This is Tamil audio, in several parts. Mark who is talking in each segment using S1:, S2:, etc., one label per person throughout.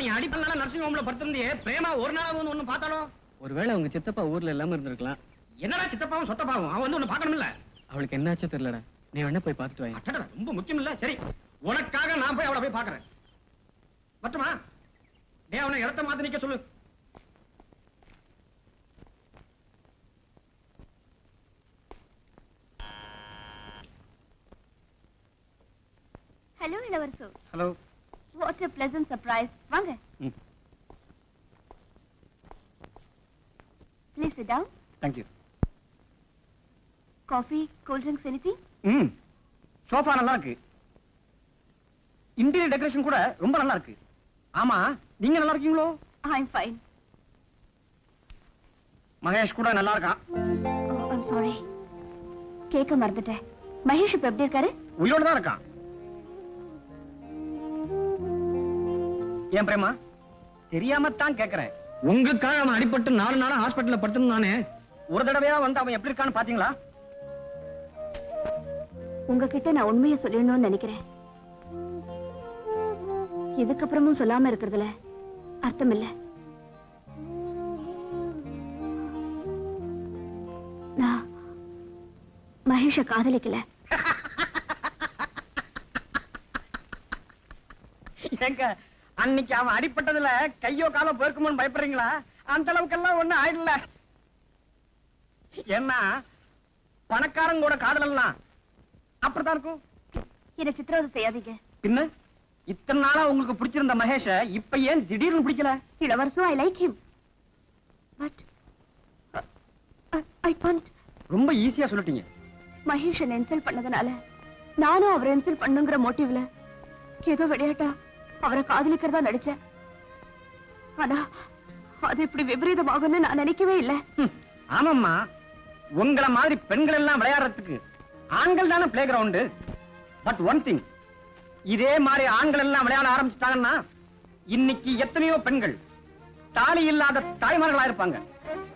S1: நீ அடிப்பனால நர்சிங் ஹோம்ல படுத்திருந்தியே? பிரேமா ஒரு நாள் வந்து ஒண்ணு பார்த்தாலும்
S2: ஒருவேளை உங்க சித்தப்பா ஊர்ல இல்லாம இருந்திருக்கலாம்.
S1: என்னடா சித்தப்பாவும் சொத்தப்பாவும்? அவன் வந்து ஒண்ணு பார்க்கணும்ல
S2: அவளுக்கு என்னாச்சோ தெரியலடா. நீ வேணா போய் பார்த்துட்டு வாங்க
S1: ரொம்ப முக்கியம் இல்ல சரி உனக்காக நான் போய் அவளை போய் பார்க்கறேன். மட்டுமா டேய் அவனை இடத்த மாத்தி நிக்க சொல்லு.
S3: Hello Ilavarasu.
S1: Hello.
S3: What a pleasant surprise. வாங்க. Please sit down. Thank you coffee cool drinks anything
S1: ம். சோஃபா நல்லா இருக்கு. இன்டீரியர் டெக்கரேஷன் கூட ரொம்ப நல்லா இருக்கு. ஆமா நீங்க நல்லா இருக்கீங்களோ?
S3: ஐ அம் ஃபைன்
S1: மகேஷ் கூட நல்லா இருக்கான்.
S3: ஓ ஐம் சாரி கேட்க மறந்துட்டேன். மகேஷ் இப்ப எப்படி இருக்காரு?
S1: உயிரோட தான் இருக்கான். ஏன் பிரேமா? தெரியாம தான் கேக்குறேன். உங்களுக்காக அவன் அடிபட்டு நாலு நாளா ஹாஸ்பிட்டல்ல படுத்திருந்தானே ஒரு தடவையா வந்து அவன் எப்படி இருக்கான்னு பாத்தீங்களா?
S3: உங்ககிட்ட நான் உண்மையை சொல்லணும்னு நினைக்கிறேன். இதுக்கப்புறமும் சொல்லாம இருக்கிறதுல அர்த்தம் இல்ல. நான் மகேஷ காதலிக்கல.
S1: ஏங்க அன்னைக்கு அவன் அடிபட்டதுல கையோ காலோ போயிருக்குமோன்னு பயப்படுறீங்களா? அந்த அளவுக்கெல்லாம் ஒண்ணு ஆயிடல. ஏன்னா பணக்காரங்களோட காதலெல்லாம் அப்படித்தான் இருக்கும்.
S3: என்ன சித்திரவதை செய்யாதீங்க.
S1: பின்ன? இத்தனை நாளா உங்களுக்கு பிடிச்சிருந்த மகேஷ இப்ப ஏன் திடீர்னு பிடிக்கல?
S3: இளவரசும் I like him but I
S1: ரொம்ப ஈஸியா சொல்லிட்டீங்க.
S3: மகேஷ் என்ன இன்சல்ட் பண்ணதுனால நானும் அவரை இன்சல்ட் பண்ணுங்கிற மோட்டிவ்ல ஏதோ விளையாட்டா? அவரை காதலிக்கிறதா நடிச்சேன். ஆனா அது இப்படி விபரீதமாகும்னு நான் நினைக்கவே இல்ல.
S1: ஆமாம்மா. உங்கள மாதிரி பெண்கள் எல்லாம் விளையாடுறதுக்கு ஆண்கள் தானே play ground but one thing இதே மாதிரி ஆண்கள் எல்லாம் விளையாட ஆரம்பிச்சிட்டாங்கன்னா இன்னைக்கு எத்தனையோ பெண்கள் தாலி இல்லாத தாய்மார்களா இருப்பாங்க.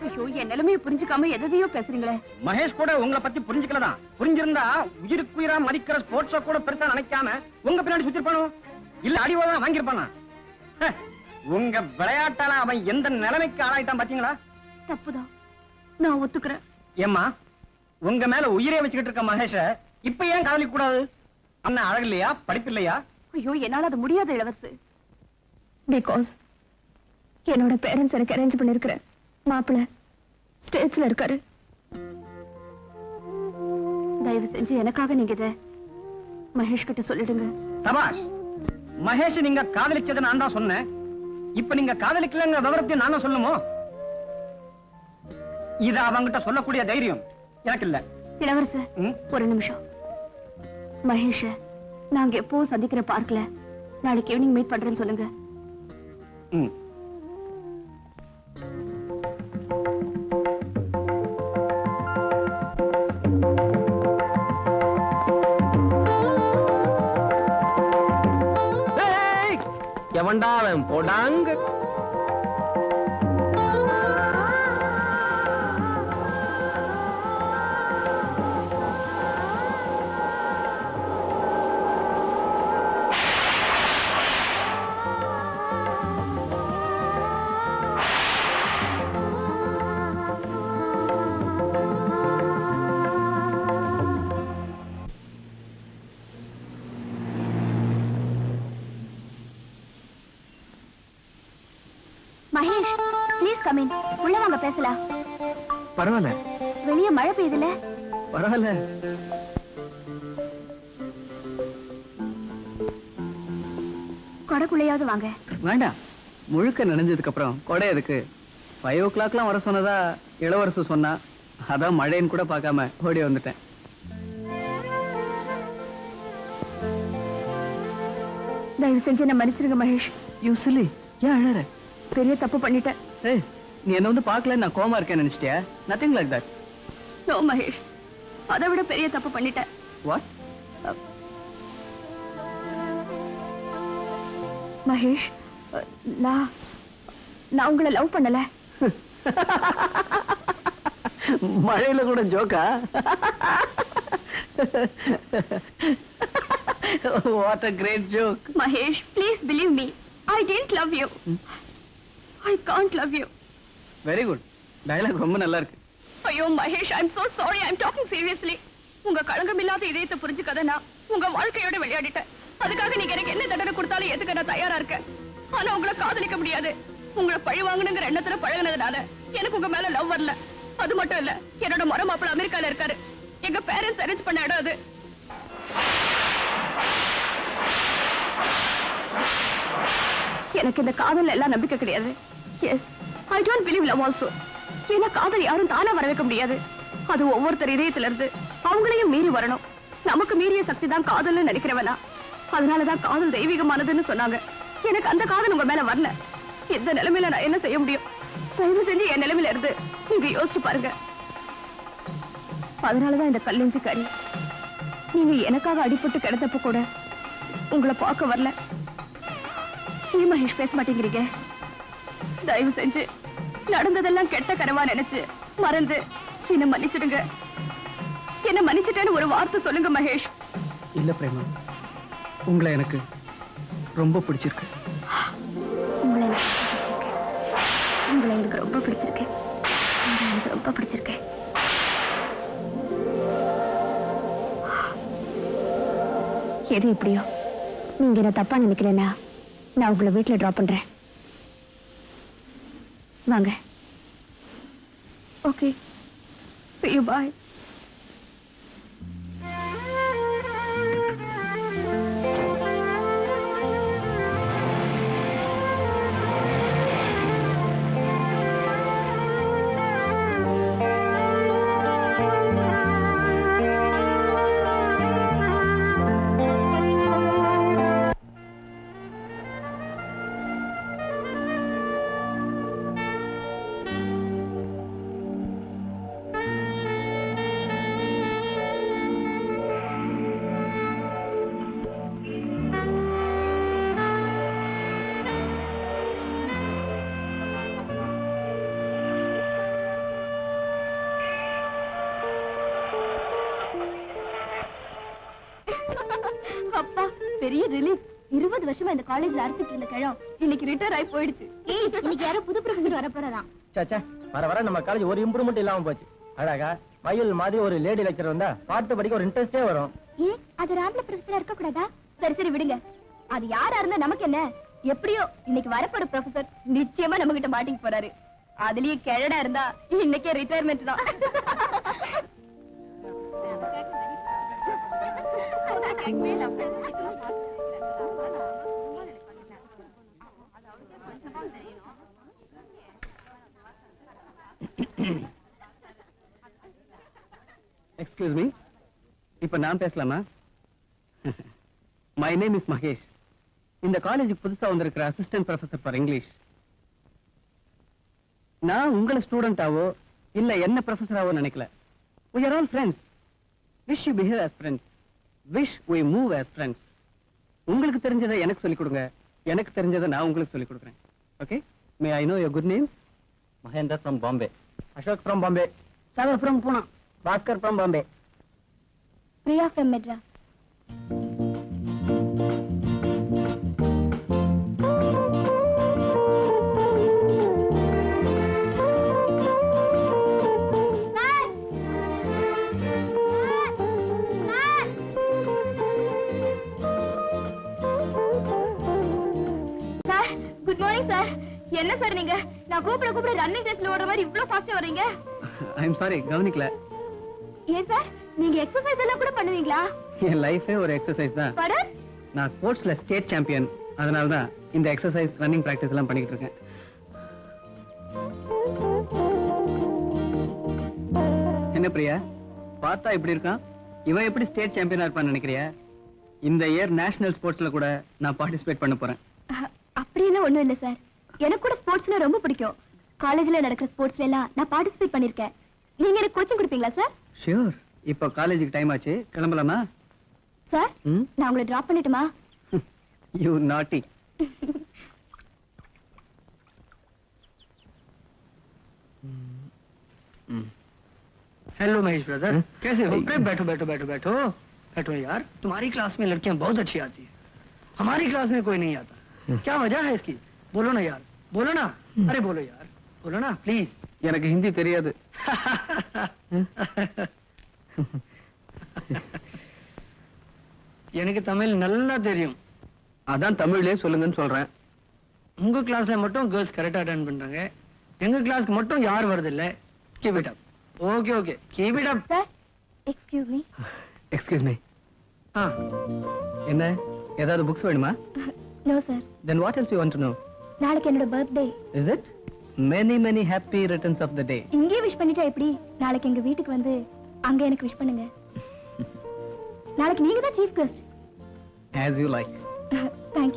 S3: ஐயோ என் நிலைமையை புரிஞ்சுக்காம எதையோ பேசுறீங்களே.
S1: மகேஷ் கூட உங்களை பத்தி புரிஞ்சுக்கலதான். புரிஞ்சிருந்தா உயிருக்கு உயிரா மதிக்கிற ஸ்போர்ட்ஸ கூட பெருசா நினைக்காம உங்க பின்னாடி சுத்திருப்பானோ? இல்ல அடிவோதான் வாங்கியிருப்பானா? உங்க விளையாட்டால அவன் எந்த நிலைமைக்கு ஆளாயிட்டான் பாத்தீங்களா?
S3: தப்புதான் நான் ஒத்துக்கிறேன்.
S1: ஏம்மா உங்க மேல உயிரே வச்சுக்கிட்டு இருக்க மகேஷ இப்ப ஏன் காதலிக்க கூடாது? அண்ணன் அழகு இல்லையா படிப்பு இல்லையா
S3: ஐயோ என்னால அது முடியாத இளவரசு. பிகாஸ் என்னோட பேரண்ட்ஸ் எனக்கு அரேஞ்ச் பண்ணிருக்கிற மாப்பிள்ள ஸ்டேட்ஸ்ல இருக்காரு. தயவு செஞ்சு எனக்காக நீங்க இத மகேஷ் கிட்ட சொல்லிடுங்க.
S1: சபாஷ்! மகேஷ் நீங்க காதலிச்சதை நான் தான் சொன்னேன். இப்ப நீங்க காதலிக்கலங்க விவரத்தையும் நான் தான் சொல்லணுமோ இத அவங்கிட்ட சொல்லக்கூடிய தைரியம் எனக்கு இல்ல.
S3: இளவரச
S1: ம்?
S3: ஒரு நிமிஷம். மகேஷ நாங்க எப்பவும் சந்திக்கிற பார்க்ல. நாளைக்கு ஈவினிங் மீட் பண்றேன்னு சொல்லுங்க.
S1: ம்.
S2: எவன்டா அவன் போடாங்க?
S3: மகேஷ் ப்ளீஸ் கம் இன் உள்ள வாங்க பேசலாம்.
S2: பரவாயில்ல.
S3: வெளிய மழை பெய்யுதுல
S2: பரவாயில்ல.
S3: கொடைக்குள்ளையாவது வாங்க.
S2: வேண்டாம். முழுக்க நனைஞ்சதுக்கு அப்புறம் கொடை எதுக்கு? ஃபைவ் ஓ கிளாக்லாம் வர சொன்னதா இளவரசு சொன்னா அதான் மழைன்னு கூட பார்க்காம ஓடி வந்துட்டேன்.
S3: தயவு செஞ்சு என்ன மன்னிச்சிருங்க மகேஷ்.
S2: யூ சிலி ஏன் அழற?
S3: பெரிய தப்பு பண்ணிட்டேன்.
S2: ஏய் நீ என்ன வந்து பார்க்கல நான் கோமா இருக்கேன்னு நினைச்சிட்டியா? Nothing like that
S3: no Mahesh. அதை விட பெரிய தப்பு பண்ணிட்டேன்.
S2: வாட்
S3: மகேஷ் நான் நான் உங்களை லவ் பண்ணல.
S2: மழையில கூட ஜோக்கா? What a great joke
S3: Mahesh please believe me I didn't love you I can't love you
S2: very good dialogue ரொம்ப நல்லா இருக்கு
S3: ஐயோ Mahesh I am so sorry I talking seriously உங்க களங்கமில்லாத இதயத்தை புரிஞ்சுக்கத நான் உங்க வாழ்க்கையோட விளையாடிட்டேன். அதுக்காக நீங்க எனக்கு என்ன தண்டனை கொடுத்தாலும் எதுக்கு நான் தயாரா இருக்கேன். ஆனா உங்களை காதலிக்க முடியாது. உங்களை பழி வாங்கணுங்கிற எண்ணத்துல பழகுனதுனால எனக்கு உங்க மேல லவ் வரல. அது மட்டும் இல்ல என்னோட மரம் மாப்பிள்ள அமெரிக்கால இருக்காரு. எங்க பேரண்ட்ஸ் அரேஞ்ச் பண்ண இடம் அது. எனக்கு இந்த காதல் எல்லாம் நம்பிக்கை கிடையாது. Yes I don't believe love also ஏன்னா காதல் யாரும் தானா வர வைக்க முடியாது. அது ஒவ்வொருத்தர் இதயத்துல இருந்து அவங்களையும் மீறி வரணும். நமக்கு மீறிய சக்தி தான் காதல்னு நினைக்கிறவனா? அதனாலதான் காதல் தெய்வீகமானதுன்னு சொன்னாங்க. எனக்கு அந்த காதல் உங்க மேல வரல. எந்த நிலைமையில நான் என்ன செய்ய முடியும்? தயவு செஞ்சு என் நிலைமையில இருந்து நீங்க யோசிச்சு பாருங்க. அதனாலதான் இந்த கல்லெஞ்சு கறி. நீங்க எனக்காக அடிபட்டு கிடந்தப்ப கூட உங்களை பார்க்க வரல. ஏன் மகேஷ் பேச மாட்டேங்கிறீங்க? தயவு செஞ்சு நடந்ததெல்லாம் கெட்ட கனவா நினைச்சு மறந்து என்ன மன்னிச்சிடுங்க. என்ன மன்னிச்சிட்டேன்னு ஒரு வார்த்தை சொல்லுங்க மகேஷ்.
S2: இல்ல பிரேமா. உங்களை எனக்கு ரொம்ப பிடிச்சிருக்கு.
S3: உங்களை எனக்கு பிடிச்சிருக்கு. உங்களை எனக்கு ரொம்ப பிடிச்சிருக்கு. உங்களை எனக்கு ரொம்ப பிடிச்சிருக்கு. எது எப்படியோ நீங்க என்ன தப்பா நினைக்கலன்னா நான் உங்களை வீட்டுல டிராப் பண்றேன். வாங்க. ஓகே பாய் அப்பா பெரிய ரிலீஃப் இருபது வருஷமா இந்த காலேஜ்ல அறுத்துட்டு இருந்த கிழம். இன்னைக்கு ரிட்டையர் ஆகி போயிடுச்சு. இன்னைக்கு யாரோ புது ப்ரொஃபசர் வர
S1: சாச்சா வர வர நம்ம காலேஜ் ஒரு இம்ப்ரூவ்மெண்ட் இல்லாம போச்சு. அழகா மயில் மாதிரி ஒரு லேடி லெக்சர் வந்தா பாட்டு படிக்க ஒரு இன்ட்ரெஸ்டே வரும்.
S3: ஏன் அது ராம்ல ப்ரொஃபசரா இருக்க கூடாதா? சரி சரி விடுங்க. அது யாரா இருந்தா நமக்கு என்ன? எப்படியோ இன்னைக்கு வரப்போற ப்ரொஃபசர் நிச்சயமா நம்ம கிட்ட மாட்டிக்க போறாரு. அதுலயே கிழடா இருந்தா இன்னைக்கே ரிட்டையர்மெண்ட் தான்.
S2: எக்ஸ்கியூஸ் மீ இப்ப நான் பேசலாமா? மை நேம் இஸ் மகேஷ் இந்த காலேஜுக்கு புதுசா வந்திருக்கிற அசிஸ்டன்ட் ப்ரொஃபசர் ஃபார் இங்கிலீஷ் நான் உங்களை ஸ்டூடெண்டாவோ இல்ல என்ன ப்ரொஃபஸராவோ நினைக்கல. We are all friends. Wish you behave as friends. Wish we move as friends. உங்களுக்கு தெரிஞ்சதை எனக்கு சொல்லிக் கொடுங்க. எனக்கு தெரிஞ்சதை நான் உங்களுக்கு சொல்லிக் கொடுக்குறேன். Okay may I
S1: know your good name Mahender from
S2: Bombay Ashok from
S1: Bombay Sagar from
S3: Poona Bhaskar from Bombay Priya from Madras என்ன சார் நீங்க? நான் கூப்பிட கூப்பிட ரன்னிங் டெஸ்ட்ல ஓடுற மாதிரி இவ்ளோ ஃபாஸ்டா வர்றீங்க?
S2: ஐ எம் சாரி கவனிக்கல.
S3: ஏன் சார் நீங்க எக்ஸசைஸ் எல்லாம் கூட பண்ணுவீங்களா?
S2: என் லைஃபே ஒரு எக்ஸசைஸ் தான்.
S3: பட
S2: நான் ஸ்போர்ட்ஸ்ல ஸ்டேட் சாம்பியன் அதனால தான் இந்த எக்ஸசைஸ் ரன்னிங் பிராக்டிஸ் எல்லாம் பண்ணிக்கிட்டு இருக்கேன். என்ன பிரியா? பார்த்தா இப்படி இருக்கான்? இவன் எப்படி ஸ்டேட் சாம்பியனா இருப்பான்னு நினைக்கிறியா? இந்த இயர் நேஷனல் ஸ்போர்ட்ஸ்ல கூட நான் பார்ட்டிசிபேட் பண்ண போறேன்.
S3: அப்படியெல்லாம் ஒண்ணும் இல்ல சார் எனக்கு கூட ஸ்போர்ட்ஸ்னா ரொம்ப பிடிக்கும் காலேஜ்ல நடக்கிற ஸ்போர்ட்ஸ்ல எல்லாம் நான் பார்ட்டிசிபேட் பண்ணிருக்கேன் நீங்க எனக்கு கோச்சிங் கொடுப்பீங்களா சார்
S2: ஷியோர் இப்போ காலேஜுக்கு டைம் ஆச்சு கிளம்பலாமா
S3: சார்
S2: ம்
S3: நான் உங்களை டிராப் பண்ணட்டுமா
S2: you naughty
S4: hello Mahesh brother कैसे हो
S2: Hey.
S4: अरे बैठो बैठो बैठो बैठो बैठो यार तुम्हारी क्लास में लड़कियां बहुत अच्छी आती है हमारी क्लास में कोई नहीं आता क्या वजह है इसकी बोलो ना यार बोलो ना अरे बोलो यार बोलो ना प्लीज
S2: எனக்கு ஹிந்தி தெரியாது
S4: எனக்கு தமிழ் நல்லா தெரியும்
S2: அதான் தமிழ்லயே சொல்லுங்கன்னு சொல்றேன்
S4: உங்க கிளாஸ்ல மட்டும் கேர்ள்ஸ் கரெக்டா அட்டென்ட் பண்றாங்க எங்க கிளாஸ்க்கு மட்டும் யார் வரது இல்ல keep it up okay okay keep it up
S3: sir excuse me
S2: excuse me
S4: ah
S2: என்ன ஏதாவது புக்ஸ் வேணுமா
S3: no sir
S2: then what else you want to know
S3: நாளைக்கு என்னோட birthday
S2: is it many many happy returns of the day
S3: இங்கேயே விஷ் பண்ணிட்டா எப்படி? நாளைக்கு எங்க வீட்டுக்கு வந்து அங்க எனக்கு விஷ் பண்ணுங்க. நாளைக்கு நீங்க தான் chief guest
S2: as you like